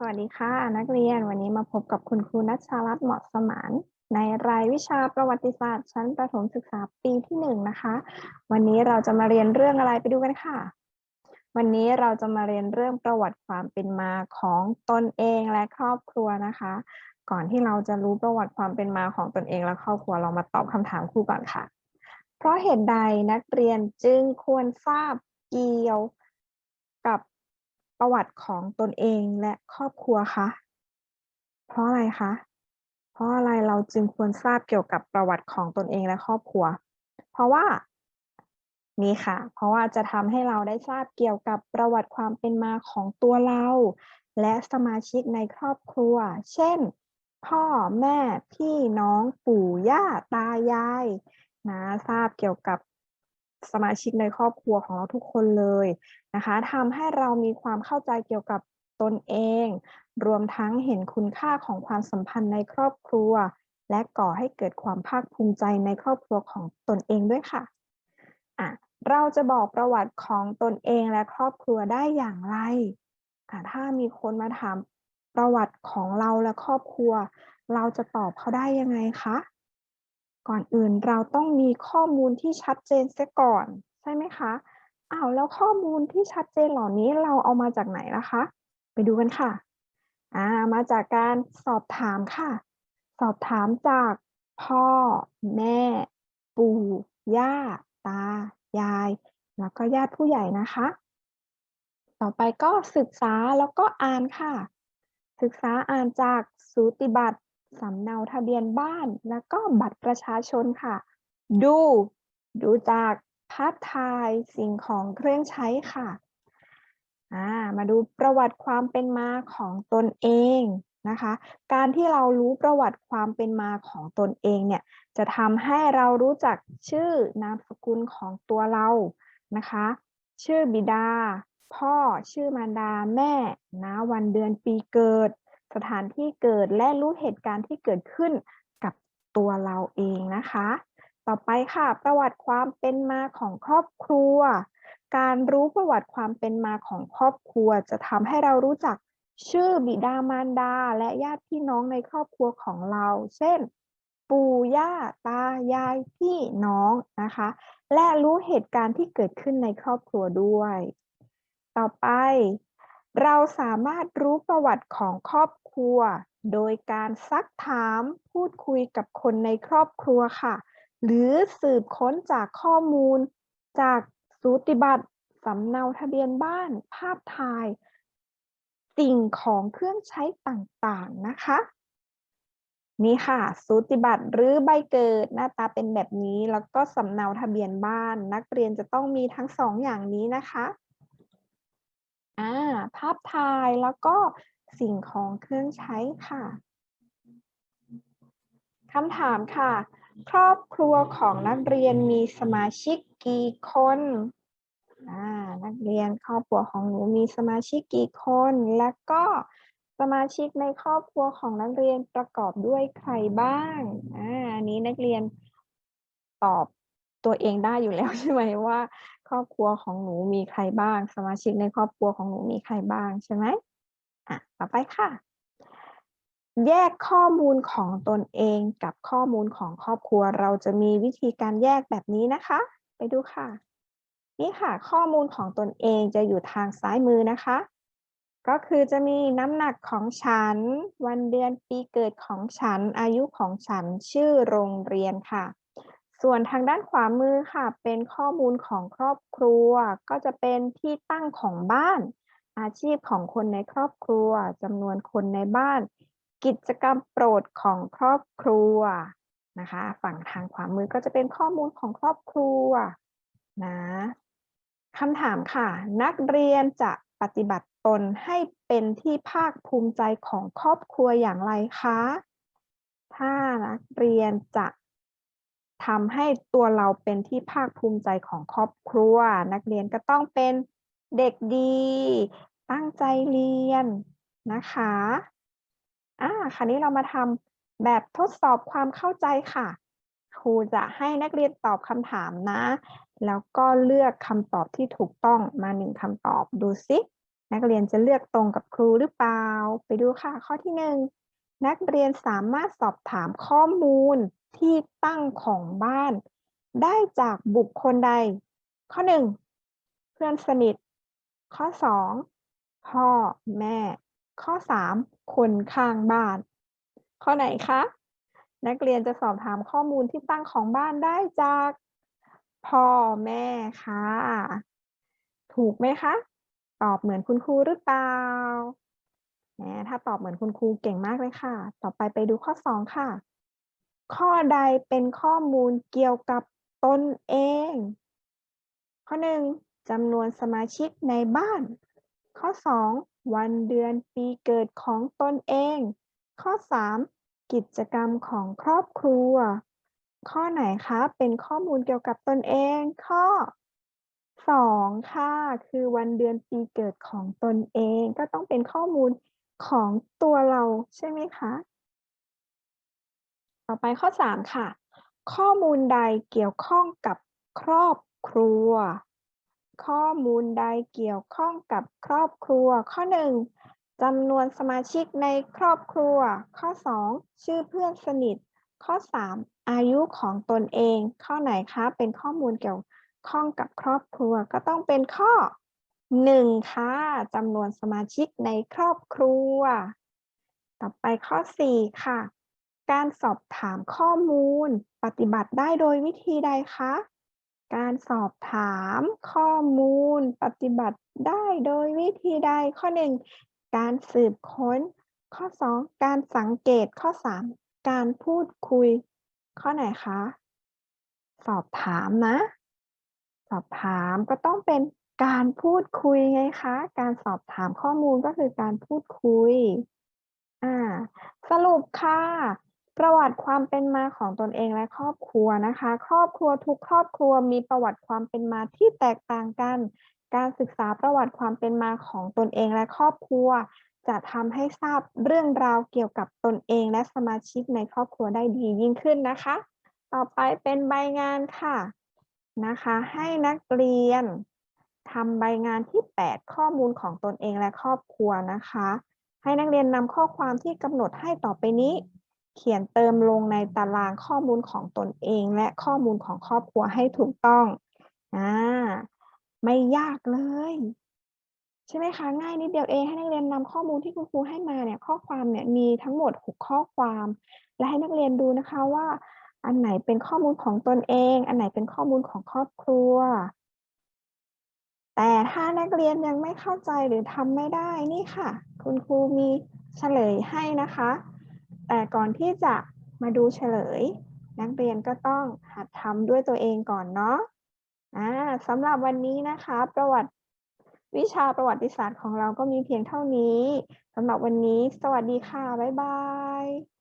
สวัสดีค่ะ นักเรียนวันนี้มาพบกับคุณครูนัชชารัตน์เหมาะสมาน ในรายวิชาประวัติศาสตร์ ชั้นประถมศึกษาปีที่หนึ่งนะคะ วันนี้เราจะมาเรียนเรื่องอะไรไปดูกันค่ะ วันนี้เราจะมาเรียนเรื่องประวัติความเป็นมาของตนเองและครอบครัวนะคะ ก่อนที่เราจะรู้ประวัติความเป็นมาของตนเองและครอบครัวเรามาตอบคำถามครูก่อนค่ะ เพราะเหตุใดนักเรียนจึงควรทราบเกี่ยวกับ ประวัติของตนเองและครอบครัวคะ เพราะอะไรคะ เพราะอะไรเราจึงควรทราบเกี่ยวกับประวัติของตนเองและครอบครัว เพราะว่านี่ค่ะ เพราะว่าจะทำให้เราได้ทราบเกี่ยวกับประวัติความเป็นมาของตัวเรา และสมาชิกในครอบครัว เช่น พ่อแม่พี่น้องปู่ย่าตายายนะทราบเกี่ยวกับ สมาชิกในครอบครัวของเราทุกคนเลยนะคะทำให้เรามีความเข้าใจเกี่ยวกับตนเอง รวมทั้งเห็นคุณค่าของความสัมพันธ์ในครอบครัว และก่อให้เกิดความภาคภูมิใจในครอบครัวของตนเองด้วยค่ะอะ เราจะบอกประวัติของตนเองและครอบครัวได้อย่างไรอะถ้ามีคนมาถามประวัติของเราและครอบครัว เราจะตอบเขาได้ยังไงคะ ก่อนอื่นเราต้องมีข้อมูลที่ชัดเจนเสียก่อน ใช่ไหมคะอ้าวแล้วข้อมูลที่ชัดเจนเหล่านี้เราเอามาจากไหนล่ะคะ ไปดูกันค่ะอ่ามาจากการสอบถามค่ะ สอบถามจากพ่อ แม่ ปู่ ย่า ตา ยาย แล้วก็ญาติผู้ใหญ่นะคะ ต่อไปก็ศึกษาแล้วก็อ่านค่ะ ศึกษาอ่านจากสูติบัตร สำเนาทะเบียนบ้านแล้วก็บัตรประชาชนค่ะ ดู ดูจากภาพถ่ายสิ่งของเครื่องใช้ค่ะมาดูประวัติความเป็นมาของตนเองนะคะ การที่เรารู้ประวัติความเป็นมาของตนเองเนี่ย จะทำให้เรารู้จักชื่อนามสกุลของตัวเรานะคะ ชื่อบิดา พ่อ ชื่อมารดาแม่นะวันเดือนปีเกิด สถานที่เกิดและรู้เหตุการณ์ที่เกิดขึ้นกับตัวเราเองนะคะ ต่อไปค่ะ ประวัติความเป็นมาของครอบครัว การรู้ประวัติความเป็นมาของครอบครัว จะทำให้เรารู้จักชื่อบิดามารดา และญาติพี่น้องในครอบครัวของเรา เช่น ปู่ย่าตายายพี่น้องนะคะ และรู้เหตุการณ์ที่เกิดขึ้นในครอบครัวด้วย ต่อไป เราสามารถรู้ประวัติของครอบครัว โดยการซักถามพูดคุยกับคนในครอบครัวค่ะ หรือสืบค้นจากข้อมูล จากสูติบัตรสำเนาทะเบียนบ้าน ภาพถ่าย สิ่งของเครื่องใช้ต่างๆนะคะ นี่ค่ะสูติบัตรหรือใบเกิดหน้าตาเป็นแบบนี้ แล้วก็สำเนาทะเบียนบ้าน นักเรียนจะต้องมีทั้งสองอย่างนี้นะคะ อ่าภาพถ่ายแล้วก็สิ่งของเครื่องใช้ค่ะคำถามค่ะ ครอบครัวของนักเรียนมีสมาชิกกี่คนนักเรียนครอบครัวของหนูมีสมาชิกกี่คน และก็สมาชิกในครอบครัวของนักเรียนประกอบด้วยใครบ้าง อ่าอันนี้นักเรียนตอบ ตัวเองได้อยู่แล้วใช่ไหมว่า ครอบครัวของหนูมีใครบ้าง สมาชิกในครอบครัวของหนูมีใครบ้างใช่ไหมอะต่อไปค่ะ แยกข้อมูลของตนเองกับข้อมูลของครอบครัว เราจะมีวิธีการแยกแบบนี้นะคะ ไปดูค่ะ นี่ค่ะ ข้อมูลของตนเองจะอยู่ทางซ้ายมือนะคะ ก็คือจะมีน้ำหนักของฉัน วันเดือนปีเกิดของฉัน อายุของฉันชื่อโรงเรียนค่ะ ส่วนทางด้านขวามือค่ะ เป็นข้อมูลของครอบครัว ก็จะเป็นที่ตั้งของบ้าน อาชีพของคนในครอบครัวจำนวนคนในบ้าน กิจกรรมโปรดของครอบครัวนะคะ ฝั่งทางขวามือก็จะเป็นข้อมูลของครอบครัวนะคำถามค่ะ นักเรียนจะปฏิบัติตนให้เป็นที่ภาคภูมิใจของครอบครัวอย่างไรคะ ถ้านักเรียนจะ ทำให้ตัวเราเป็นที่ภาคภูมิใจของครอบครัว นักเรียนก็ต้องเป็นเด็กดี ตั้งใจเรียนนะคะอ่าคราวนี้เรามาทำแบบทดสอบความเข้าใจค่ะ ครูจะให้นักเรียนตอบคำถามนะ แล้วก็เลือกคำตอบที่ถูกต้องมาหนึ่งคำตอบดูซินักเรียนจะเลือกตรงกับครูหรือเปล่า ไปดูค่ะ ข้อที่หนึ่งนักเรียนสามารถสอบถามข้อมูล ที่ตั้งของบ้าน ได้จากบุคคลใด ข้อหนึ่งเพื่อนสนิท ข้อสองพ่อแม่ ข้อสามคนข้างบ้าน ข้อไหนคะ นักเรียนจะสอบถามข้อมูลที่ตั้งของบ้านได้จากพ่อแม่ค่ะ ถูกไหมคะ ตอบเหมือนคุณครูหรือเปล่าแหมถ้าตอบเหมือนคุณครูเก่งมากเลยค่ะ ต่อไปไปดูข้อสองค่ะ ข้อใดเป็นข้อมูลเกี่ยวกับตนเอง ข้อหนึ่งจำนวนสมาชิกในบ้าน ข้อสองวันเดือนปีเกิดของตนเอง ข้อสามกิจกรรมของครอบครัว ข้อไหนคะเป็นข้อมูลเกี่ยวกับตนเอง ข้อสองค่ะ คือวันเดือนปีเกิดของตนเอง ก็ต้องเป็นข้อมูลของตัวเราใช่ไหมคะ ต่อไปข้อสามค่ะ ข้อมูลใดเกี่ยวข้องกับครอบครัว ข้อมูลใดเกี่ยวข้องกับครอบครัว ข้อหนึ่งจำนวนสมาชิกในครอบครัว ข้อสองชื่อเพื่อนสนิท ข้อสามอายุของตนเอง ข้อไหนคะเป็นข้อมูลเกี่ยวข้องกับครอบครัวก็ต้องเป็นข้อหนึ่งค่ะจำนวนสมาชิกในครอบครัว ต่อไปข้อสี่ค่ะ การสอบถามข้อมูล ปฏิบัติได้โดยวิธีใดคะ การสอบถามข้อมูล ปฏิบัติได้โดยวิธีใดข้อหนึ่งการสืบค้น ข้อสองการสังเกตข้อสามการพูดคุย ข้อไหนคะ สอบถามนะ สอบถามก็ต้องเป็นการพูดคุยไงคะ การสอบถามข้อมูลก็คือการพูดคุย อ่า สรุปค่ะ ประวัติความเป็นมาของตนเองและครอบครัวนะคะ ครอบครัวทุกครอบครัวมีประวัติความเป็นมาที่แตกต่างกัน การศึกษาประวัติความเป็นมาของตนเองและครอบครัว จะทำให้ทราบเรื่องราวเกี่ยวกับตนเองและสมาชิกในครอบครัวได้ดียิ่งขึ้นนะคะ ต่อไปเป็นใบงานค่ะนะคะ ให้นักเรียนทำใบงานที่ 8 ข้อมูลของตนเองและครอบครัวนะคะ ให้นักเรียนนำข้อความที่กำหนดให้ต่อไปนี้ เขียนเติมลงในตารางข้อมูลของตนเอง และข้อมูลของครอบครัวให้ถูกต้องอ่าไม่ยากเลย ใช่ไหมคะ ง่ายนิดเดียวเองให้นักเรียนนำข้อมูลที่คุณครูให้มาเนี่ยข้อความเนี่ยมีทั้งหมด6ข้อความ และให้นักเรียนดูนะคะว่า อันไหนเป็นข้อมูลของตนเอง อันไหนเป็นข้อมูลของครอบครัว แต่ถ้านักเรียนยังไม่เข้าใจหรือทำไม่ได้นี่ค่ะ คุณครูมีเฉลยให้นะคะ แต่ก่อนที่จะมาดูเฉลย นักเรียนก็ต้องหัดทำด้วยตัวเองก่อนเนาะอ่าสำหรับวันนี้นะคะ ประวัติวิชาประวัติศาสตร์ของเราก็มีเพียงเท่านี้สำหรับวันนี้ สวัสดีค่ะ บ๊ายบาย